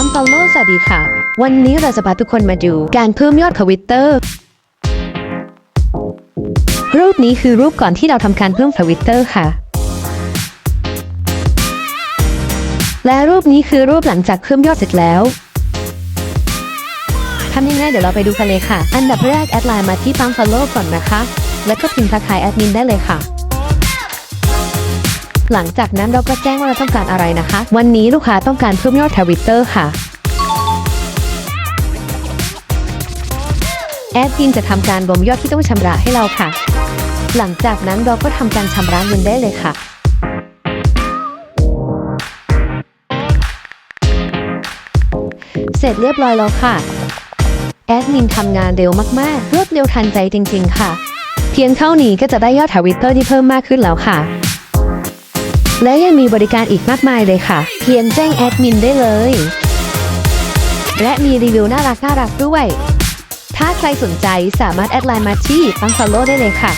อัมฟอลโลสวัสดีค่ะ วันนี้เราจะพาทุกคนมาดูการเพิ่มยอดทวิตเตอร์รูปนี้คือรูปก่อนที่เราทำการเพิ่มทวิตเตอร์ค่ะ และรูปนี้คือรูปหลังจากเพิ่มยอดเสร็จแล้วทำยังไงเดี๋ยวเราไปดูกันเลยค่ะ อันดับแรกแอดไลน์มาที่ปั๊ม follow ก่อนนะคะ แล้วก็พิมพ์ทักทายแอดมินได้เลยค่ะ หลังจากนั้นเราก็แจ้งว่าเราต้องการอะไรนะคะ วันนี้ลูกค้าต้องการเพิ่มยอดทวิตเตอร์ค่ะ แอดมินจะทำการรวมยอดที่ต้องชำระให้เราค่ะ หลังจากนั้นเราก็ทำการชำระเงินได้เลยค่ะเสร็จเรียบร้อยแล้วค่ะ แอดมินทำงานเร็วมาก ๆ รวดเร็วทันใจจริง ๆ ค่ะ เพียงเท่านี้ก็จะได้ยอดทวิตเตอร์ที่เพิ่มมากขึ้นแล้วค่ะ และยังมีบริการอีกมากมายเลยค่ะ เพียงแจ้งแอดมินได้เลย และมีรีวิวน่ารักน่ารักด้วย ถ้าใครสนใจสามารถแอดไลน์มาที่ปังฟอลโล่ได้เลยค่ะ